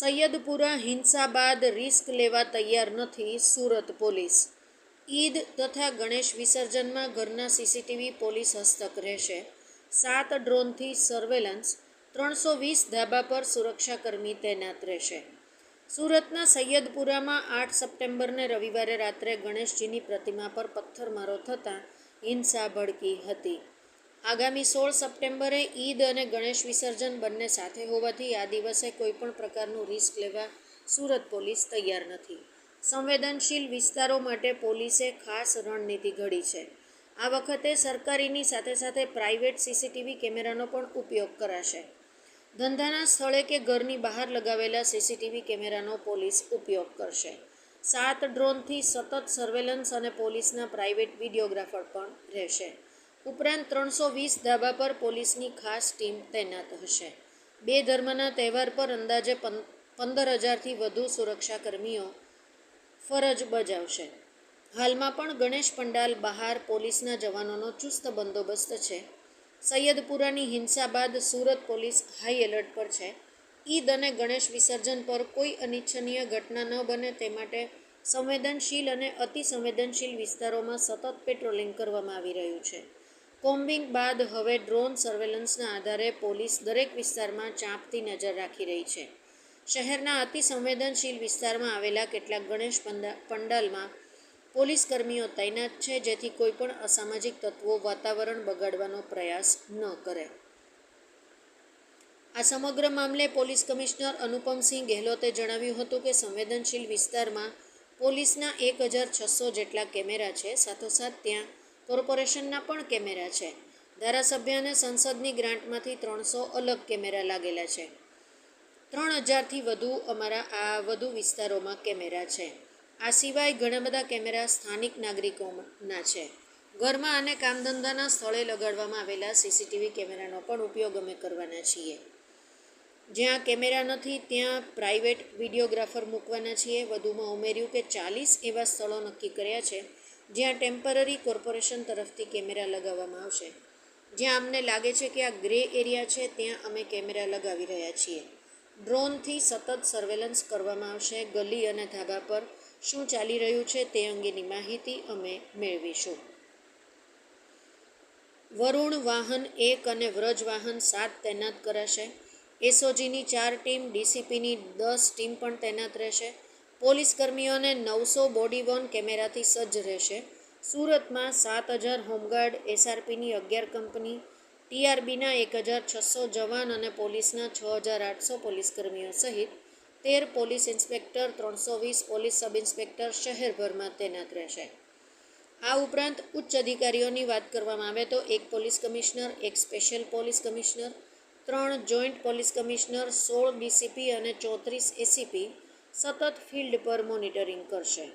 સૈયદપુરા હિંસા બાદ રિસ્ક લેવા તૈયાર નથી સુરત પોલીસ. ઈદ તથા ગણેશ વિસર્જનમાં ઘરના સીસીટીવી પોલીસ હસ્તક રહેશે. સાત ડ્રોનથી સર્વેલન્સ, ત્રણસો વીસ ધાબા પર સુરક્ષાકર્મી તૈનાત રહેશે. સુરતના સૈયદપુરામાં આઠ સપ્ટેમ્બરને રવિવારે રાત્રે ગણેશજીની પ્રતિમા પર પથ્થરમારો થતાં હિંસા ભડકી હતી. આગામી સોળ સપ્ટેમ્બરે ઈદ અને ગણેશ વિસર્જન બંને સાથે હોવાથી આ દિવસે કોઈપણ પ્રકારનું રિસ્ક લેવા સુરત પોલીસ તૈયાર નથી. સંવેદનશીલ વિસ્તારો માટે પોલીસે ખાસ રણનીતિ ઘડી છે. આ વખતે સરકારીની સાથે સાથે પ્રાઇવેટ સીસીટીવી કેમેરાનો પણ ઉપયોગ કરાશે. ધંધાના સ્થળે કે ઘરની બહાર લગાવેલા સીસીટીવી કેમેરાનો પોલીસ ઉપયોગ કરશે. સાત ડ્રોનથી સતત સર્વેલન્સ અને પોલીસના પ્રાઇવેટ વિડીયોગ્રાફર પણ રહેશે. ઉપરાંત ત્રણસો વીસ ધાબા પર પોલીસની ખાસ ટીમ તૈનાત હશે. બે ધર્મના તહેવાર પર અંદાજે પંદર હજારથી વધુ સુરક્ષાકર્મીઓ ફરજ બજાવશે. હાલમાં પણ ગણેશ પંડાલ બહાર પોલીસના જવાનોનો ચુસ્ત બંદોબસ્ત છે. સૈયદપુરાની હિંસા બાદ સુરત પોલીસ હાઈ એલર્ટ પર છે. ઈદ અને ગણેશ વિસર્જન પર કોઈ અનિચ્છનીય ઘટના ન બને તે માટે સંવેદનશીલ અને અતિ સંવેદનશીલ વિસ્તારોમાં સતત પેટ્રોલિંગ કરવામાં આવી રહ્યું છે. કોમ્બિંગ બાદ હવે ડ્રોન સર્વેલન્સના આધારે પોલીસ દરેક વિસ્તારમાં ચાંપતી નજર રાખી રહી છે. શહેરના અતિ સંવેદનશીલ વિસ્તારમાં આવેલા કેટલાક ગણેશ પંડા- પંડાલમાં પોલીસ કર્મીઓ તૈનાત છે, જેથી કોઈપણ અસામાજિક તત્વો વાતાવરણ બગાડવાનો પ્રયાસ ન કરે. આ સમગ્ર મામલે પોલીસ કમિશનર અનુપમસિંહ ગેહલોતે જણાવ્યું હતું કે સંવેદનશીલ વિસ્તારમાં પોલીસના એક હજાર છસો જેટલા કેમેરા છે, સાથોસાથ ત્યાં કોર્પોરેશનના પણ કેમેરા છે. ધારાસભ્ય અને સંસદની ગ્રાન્ટમાંથી ત્રણસો અલગ કેમેરા લાગેલા છે. ત્રણ હજારથી વધુ અમારા આ વધુ વિસ્તારોમાં કેમેરા છે. આ સિવાય ઘણા બધા કેમેરા સ્થાનિક નાગરિકોના છે. ઘરમાં અને કામધંધાના સ્થળે લગાડવામાં આવેલા સીસીટીવી કેમેરાનો પણ ઉપયોગ અમે કરવાના છીએ. જ્યાં કેમેરા નથી, ત્યાં પ્રાઇવેટ વિડીયોગ્રાફર મૂકવાના છીએ. વધુમાં ઉમેર્યું કે ચાલીસ એવા સ્થળો નક્કી કર્યા છે. જ્યાં ટેમ્પરરી કોર્પોરેશન તરફથી કેમેરા લગાવવામાં આવશે. જ્યાં અમને લાગે છે કે આ ગ્રે એરિયા છે, ત્યાં અમે કેમેરા લગાવી રહ્યા છીએ. ડ્રોનથી સતત સર્વેલન્સ કરવામાં આવશે, ગલી અને ધાબા પર શું ચાલી રહ્યું છે તે અંગેની માહિતી અમે મેળવીશું. વરુણ વાહન એક અને વ્રજ વાહન સાત તૈનાત કરાશે. એસઓજીની ચાર ટીમ, ડીસીપીની દસ ટીમ પણ તૈનાત રહેશે. પોલીસ કર્મીઓને નવસો બોડી વોર્ન કેમેરાથી સજ્જ રહેશે. સુરતમાં સાત હજાર હોમગાર્ડ, એસઆરપીની અગિયાર કંપની, ટીઆરબીના એક હજાર છસો જવાન અને પોલીસના છ હજાર આઠસો પોલીસ કર્મીઓ સહિત તેર પોલીસ ઇન્સ્પેક્ટર, ત્રણસો વીસ પોલીસ સબ ઇન્સ્પેક્ટર શહેરભરમાં તૈનાત રહેશે. આ ઉપરાંત ઉચ્ચ અધિકારીઓની વાત કરવામાં આવે તો એક પોલીસ કમિશનર, એક સ્પેશિયલ પોલીસ કમિશનર, ત્રણ જોઈન્ટ પોલીસ કમિશનર, સોળ ડીસીપી અને ચોત્રીસ એસીપી સતત ફિલ્ડ પર મોનિટરિંગ કરશે.